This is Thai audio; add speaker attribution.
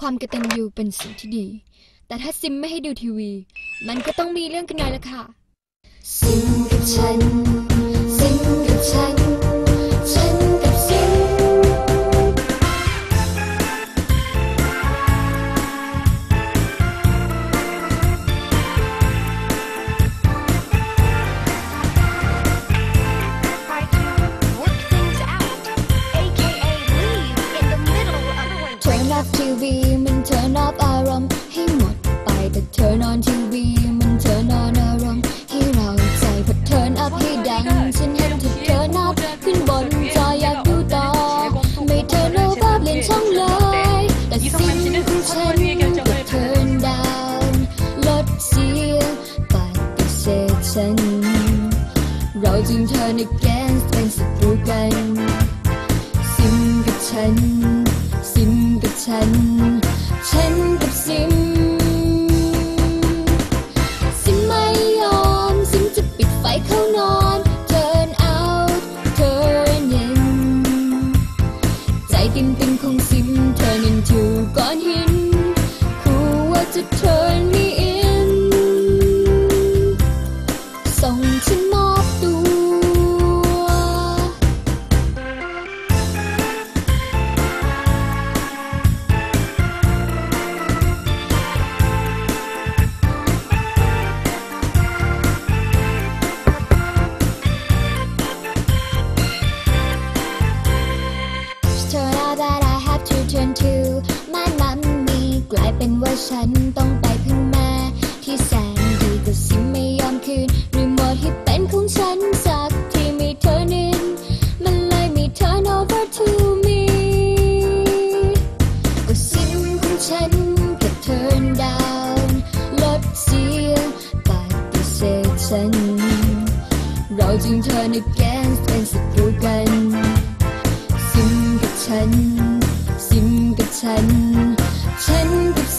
Speaker 1: ความกตัญญูเป็นสิ่งที่ดี แต่ถ้าซิมไม่ให้ดูทีวี มันก็ต้องมีเรื่องกันหน่อยละค่ะ ซิมกับฉัน ซิมกับฉัน ฉันกับซิม
Speaker 2: Try to work things out, aka leave in the middle of the winter.
Speaker 1: Turn off ที ฉัน เราจึงเธอในแกนเป็นศัตรูกัน ซิมกับฉัน ซิมกับฉัน ฉัน เป็นว่าฉันต้องไปพึ่งแม่ที่แสนดีก็ซิมไม่ยอมคืนรีโมทให้เป็นของฉันสักที่ไม่ turn in มันเลยม่ turn over to me ก็ซิมของฉันก็ turn down ลดเสียงปฏิเสธฉัน เราจึง turn against เป็นศัตรูกัน ซิมกับฉัน ซิมกับฉัน ฉัน